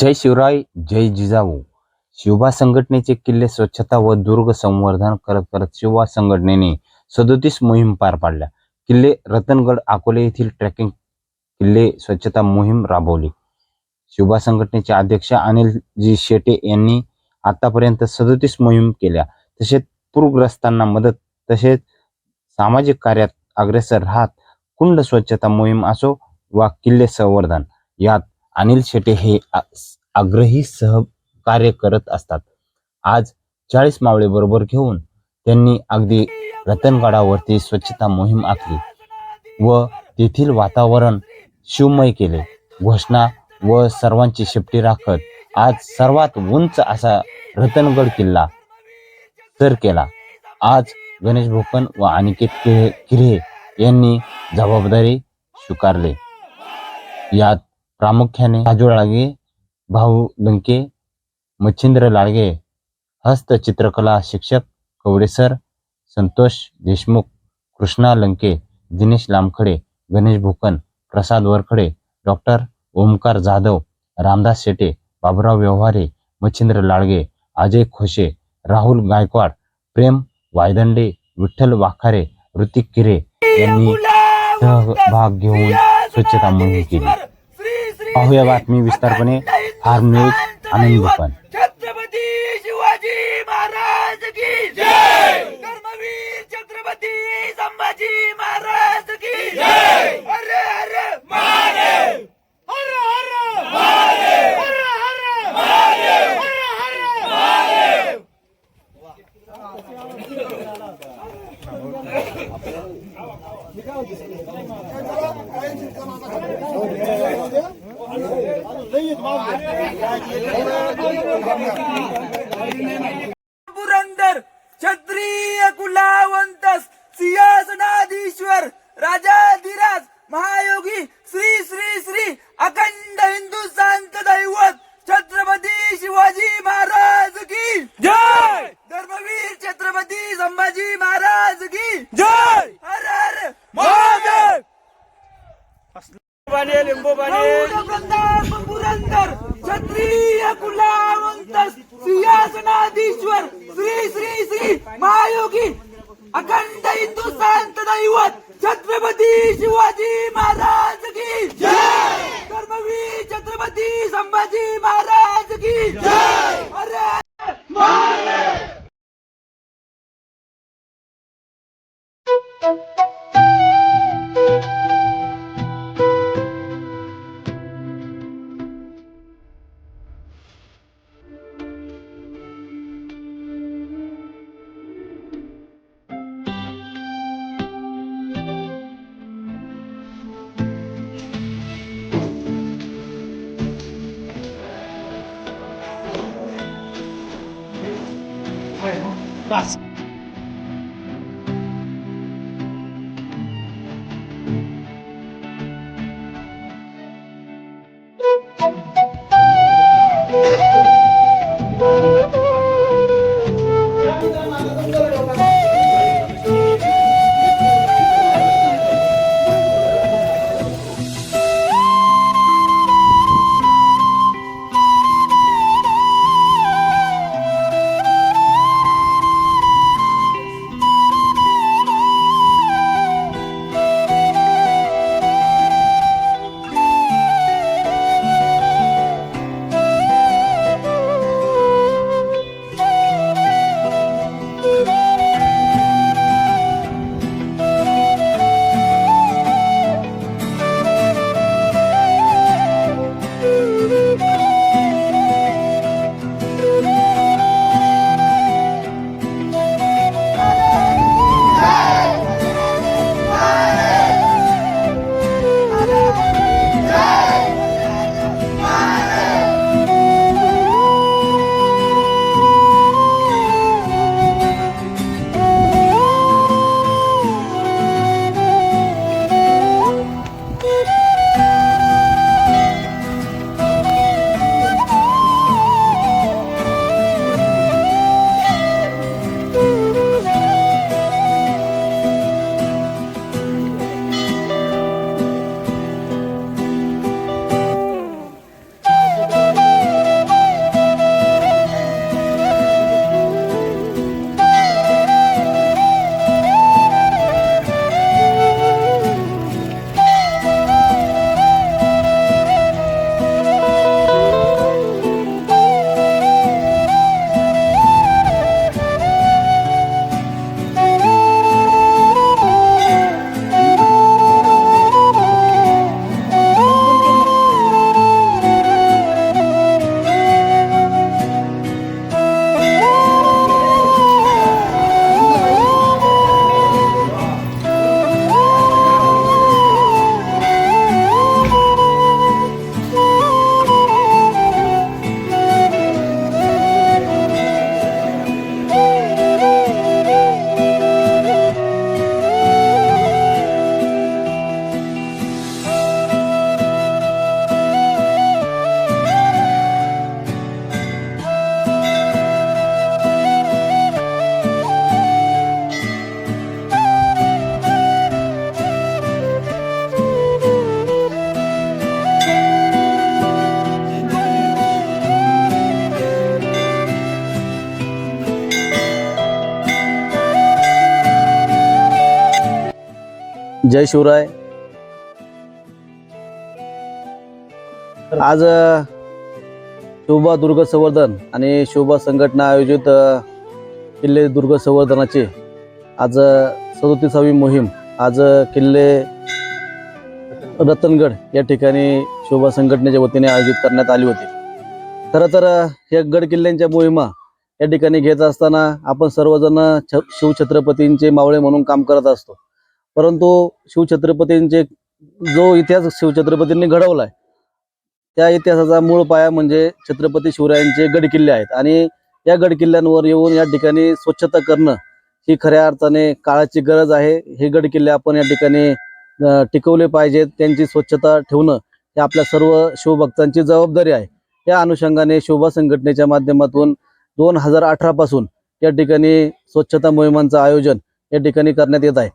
जय शिवराय जय जिजाऊ. शिवबा संघटनेचे किल्ले स्वच्छता व दुर्ग संवर्धन करत करत शिवबा संघटनेने सदोतीस मोहीम पार पाडल्या. किल्ले रतनगड अकोले येथील ट्रॅकिंग किल्ले स्वच्छता मोहीम राबवली. शिवबा संघटनेचे अध्यक्ष अनिलजी शेटे यांनी आतापर्यंत सदोतीस मोहीम केल्या. तसेच पूरग्रस्तांना मदत तसेच सामाजिक कार्यात अग्रेसर राहत कुंड स्वच्छता मोहीम असो वा किल्ले संवर्धन यात अनिल शेटे हे आग्रही सहकार्य करत असतात. आज चाळीस मावळे बरोबर घेऊन त्यांनी अगदी रतनगडावरती स्वच्छता मोहीम आखली व तेथील वातावरण शिवमय केले. घोषणा व सर्वांची शेपटी राखत आज सर्वात उंच असा रतनगड किल्ला सर केला. आज गणेश भोकन व अनिकेत किरे किरे यांनी जबाबदारी स्वीकारली. यात प्रामुख्याने राजू लाळगे भाऊ लंके मच्छिंद्र लाळगे हस्तचित्रकला शिक्षक कवडेसर संतोष देशमुख कृष्णा लंके दिनेश लामखडे गणेश भुकन प्रसाद वरखडे डॉक्टर ओमकार जाधव रामदास शेटे बाबुराव व्यवहारे मच्छिंद्र लाळगे अजय खोशे राहुल गायकवाड प्रेम वायदंडे विठ्ठल वाखारे ऋतिक किरे यांनी सहभाग घेऊन स्वच्छता मोहीम केली पाहूया बातमी विस्तारपणे फार्म न्यूज आनंद भूपन छत्रपती शिवाजी महाराज की जय धर्मवीर छत्रपती संभाजी महाराज की जय अरे अरे महादेव हर हर महादेव हर हर महादेव हर हर महादेव पुरंदर क्षत्रिय कुलावंतस सिंहासनाधीश्वर राजाधिराज महायोगी श्री श्री श्री अखंड हिंदू संत दैवत छत्रपती शिवाजी महाराज की जय! धर्मवीर छत्रपती संभाजी महाराज की जय हर हर महादेव वृंदावन पुरंदर क्षत्रिय कुलावंत सिंहासनाधीश्वर श्री श्री श्री महायोगी अखंड हिंदू संत दैवत छत्रपती शिवाजी महाराज की जय धर्मवीर छत्रपती संभाजी महाराज की जय! বাস जय शिवराय. आज शोभा दुर्ग संवर्धन आणि शोभा संघटना आयोजित किल्ले दुर्ग संवर्धनाची आज सदोतीसावी मोहीम आज किल्ले रतनगड या ठिकाणी शोभा संघटनेच्या वतीने आयोजित करण्यात आली होती. खरं तर या गड किल्ल्यांच्या मोहिमा या ठिकाणी घेत असताना आपण सर्वजण छ शिवछत्रपतींचे मावळे म्हणून काम करत असतो. परंतु शिवछत्रपतींचे जो इतिहास शिवछत्रपतींनी घडवलाय त्या इतिहासाचा मूळ पाया म्हणजे छत्रपती शिवरायांचे गडकिल्ले आहेत. आणि या गडकिल्ल्यांवर येऊन या ठिकाणी स्वच्छता करणं ही खऱ्या अर्थाने काळाची गरज आहे. हे गडकिल्ले आपण या ठिकाणी टिकवले पाहिजेत. त्यांची स्वच्छता ठेवणं हे आपल्या सर्व शिवभक्तांची जबाबदारी आहे. या अनुषंगाने शोभा संघटनेच्या माध्यमातून दोन हजार अठरा पासून या ठिकाणी स्वच्छता मोहिमांचं आयोजन या ठिकाणी करण्यात येत आहे.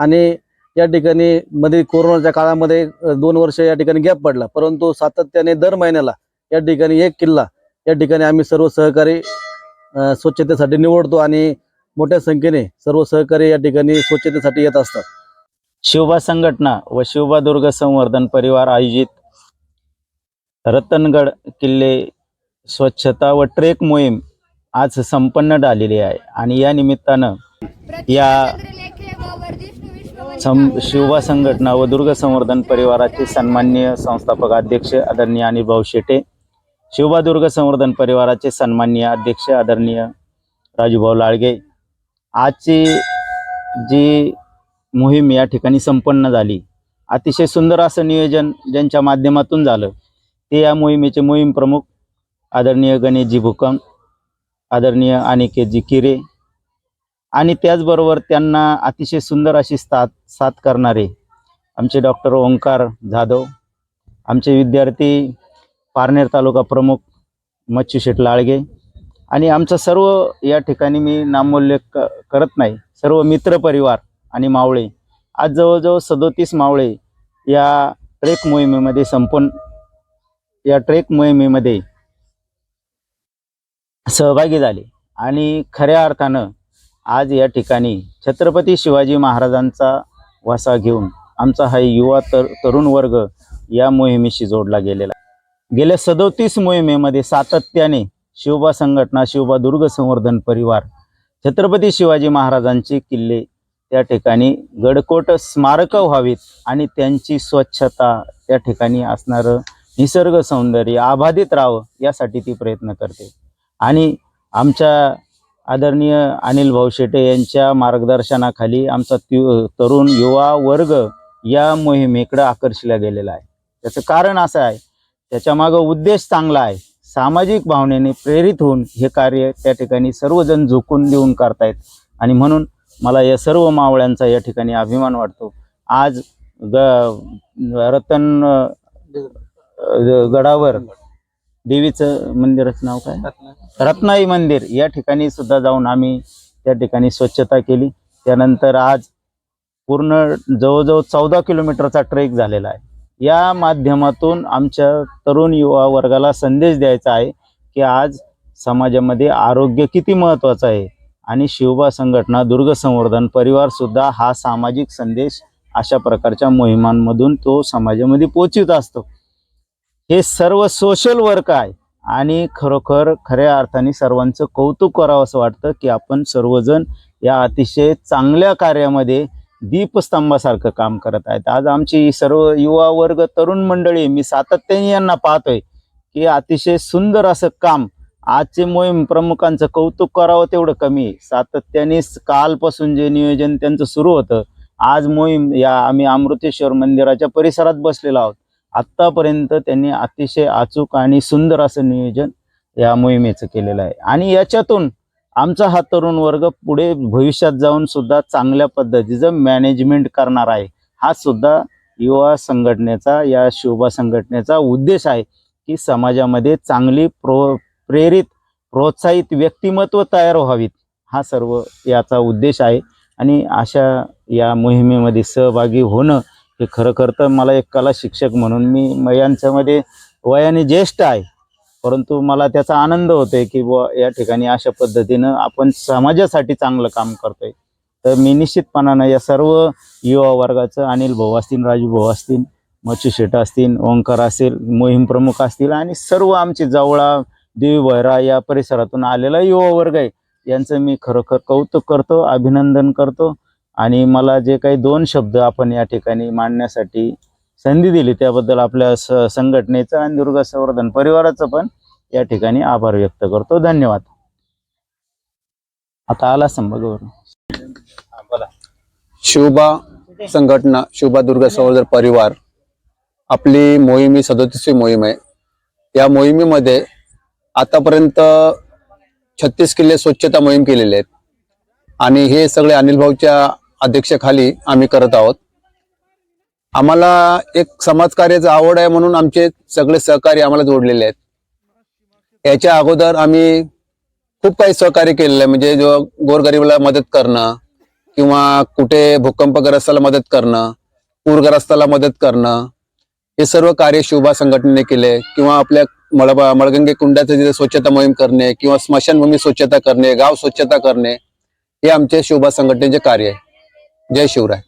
आणि या ठिकाणी मध्ये कोरोनाच्या काळामध्ये दोन वर्ष या ठिकाणी गॅप पडला. परंतु सातत्याने दर महिन्याला या ठिकाणी एक किल्ला या ठिकाणी आम्ही सर्व सहकारी स्वच्छतेसाठी निवडतो आणि मोठ्या संख्येने सर्व सहकारी या ठिकाणी स्वच्छतेसाठी येत असतात. शिवबा संघटना व शिवबा दुर्ग संवर्धन परिवार आयोजित रतनगड किल्ले स्वच्छता व ट्रेक मोहीम आज संपन्न झालेली आहे. आणि या निमित्तानं या सं शिवबा संघटना व दुर्ग संवर्धन परिवाराचे सन्माननीय संस्थापक अध्यक्ष आदरणीय अनिभाऊ शेटे शिवबा दुर्ग संवर्धन परिवाराचे सन्माननीय अध्यक्ष आदरणीय राजूभाऊ लाळगे. आजची जी मोहीम या ठिकाणी संपन्न झाली अतिशय सुंदर असं नियोजन ज्यांच्या माध्यमातून झालं ते या मोहिमेचे मोहीम प्रमुख आदरणीय गणेशजी भुकम आदरणीय अनिकेतजी किरे आणि त्याचबरोबर त्यांना अतिशय सुंदर अशी साथ साथ करणारे आमचे डॉक्टर ओंकार जाधव आमचे विद्यार्थी पारनेर तालुका प्रमुख मच्छूशेठ लाळगे आणि आमचा सर्व या ठिकाणी मी नामोल्लेख क- करत नाही. सर्व मित्रपरिवार आणि मावळे. आज जवळजवळ सदोतीस मावळे या ट्रेक मोहिमेमध्ये संपून या ट्रेक मोहिमेमध्ये सहभागी झाले. आणि खऱ्या अर्थानं आज या ठिकाणी छत्रपती शिवाजी महाराजांचा वसा घेऊन आमचा हा युवा तर तरुण वर्ग या मोहिमेशी जोडला गेलेला गेल्या सदोतीस मोहिमेमध्ये सातत्याने शिवबा संघटना शिवबा दुर्ग संवर्धन परिवार छत्रपती शिवाजी महाराजांचे किल्ले त्या ठिकाणी गडकोट स्मारक व्हावीत आणि त्यांची स्वच्छता त्या ठिकाणी असणारं निसर्ग सौंदर्य आबाधित राहावं यासाठी ती प्रयत्न करते. आणि आमच्या आदरणीय अनिल भाऊ शेटे यांच्या मार्गदर्शनाखाली आमचा त्यु- तरुण युवा वर्ग या मोहिमेकडे आकर्षला गेलेला आहे. त्याचं कारण असं आहे त्याच्यामागं उद्देश चांगला आहे. सामाजिक भावनेने प्रेरित होऊन हे कार्य त्या ठिकाणी सर्वजण झोकून देऊन करतायत. आणि म्हणून मला या सर्व मावळ्यांचा या ठिकाणी अभिमान वाटतो. आज ग रतन गडावर देवीचं मंदिराचं नाव काय? रत्नाई मंदिर. या ठिकाणी सुद्धा जाऊन आम्ही त्या ठिकाणी स्वच्छता केली. त्यानंतर आज पूर्ण जवळजवळ चौदा किलोमीटरचा ट्रेक झालेला आहे. या माध्यमातून आमच्या तरुण युवा वर्गाला संदेश द्यायचा आहे की आज समाजामध्ये आरोग्य किती महत्त्वाचं आहे आणि शिवबा संघटना दुर्ग संवर्धन परिवार सुद्धा हा सामाजिक संदेश अशा प्रकारच्या मोहिमांमधून तो समाजामध्ये पोचित असतो. हे सर्व सोशल वर्क आहे. आणि खरोखर खऱ्या अर्थाने सर्वांचं कौतुक करावं असं वाटतं की आपण सर्वजण या अतिशय चांगल्या कार्यामध्ये दीपस्तंभासारखं काम करत आहेत. आज आमची सर्व युवा वर्ग तरुण मंडळी मी सातत्याने यांना पाहतोय की अतिशय सुंदर असं काम आजचे मोहीम प्रमुखांचं कौतुक करावं तेवढं कमी. आहे सातत्याने कालपासून जे नियोजन त्यांचं सुरू होतं आज मोहीम या आम्ही अमृतेश्वर मंदिराच्या परिसरात बसलेलो आहोत. आत्तापर्यंत त्यांनी अतिशय अचूक आणि सुंदर असं नियोजन या मोहिमेचं केलेलं आहे. आणि याच्यातून आमचा हा तरुण वर्ग पुढे भविष्यात जाऊन सुद्धा चांगल्या पद्धतीचं मॅनेजमेंट करणार आहे. हा सुद्धा युवा संघटनेचा या शोभा संघटनेचा उद्देश आहे की समाजामध्ये चांगली प्रो प्रेरित प्रोत्साहित व्यक्तिमत्व तयार व्हावीत. हा सर्व याचा उद्देश आहे. आणि अशा या मोहिमेमध्ये सहभागी होणं हे खरं तर मला एक कला शिक्षक म्हणून मी म- यांच्यामध्ये वयाने ज्येष्ठ आहे. परंतु मला त्याचा आनंद होतोय की बुवा या ठिकाणी अशा पद्धतीनं आपण समाजासाठी चांगलं काम करतोय. तर मी निश्चितपणानं या सर्व युवा वर्गाचं अनिल भाऊ असतील राजू भाऊ असतील मच्छू शेट असतील ओंकार असेल मोहीम प्रमुख असतील आणि सर्व आमचे जवळा देवी भैरा या परिसरातून आलेला युवा वर्ग आहे. यांचं मी खरोखर कौतुक करतो अभिनंदन करतो. आणि मला जे काही दोन शब्द आपण या ठिकाणी मांडण्यासाठी संधी दिली त्याबद्दल आपल्या स संघटनेचं आणि दुर्गा संवर्धन परिवाराचं पण या ठिकाणी आभार व्यक्त करतो. धन्यवाद. आता आला संभग शिवबा संघटना शिवबा दुर्गा संवर्धन परिवार. आपली मोहीम ही सदोतीसवी मोहीम आहे. या मोहिमेमध्ये आतापर्यंत छत्तीस किल्ले स्वच्छता मोहीम केलेले आहेत. आणि हे सगळे अनिल भाऊच्या अध्यक्षाखाली आम्ही करत आहोत. आम्हाला एक समाजकार्याचं आवड आहे म्हणून आमचे सगळे सहकारी आम्हाला जोडलेले आहेत. याच्या अगोदर आम्ही खूप काही सहकार्य केलेलं आहे. म्हणजे जो गोरगरीबाला मदत करणं किंवा कुठे भूकंपग्रस्ताला मदत करणं पूरग्रस्ताला मदत करणं हे सर्व कार्य शिवबा संघटनेने केले किंवा आपल्या मळबा मळगंगे कुंडाचं तिथे स्वच्छता मोहीम करणे किंवा स्मशानभूमी स्वच्छता करणे गाव स्वच्छता करणे हे आमचे शिवबा संघटनेचे कार्य आहे. जय शिवराय.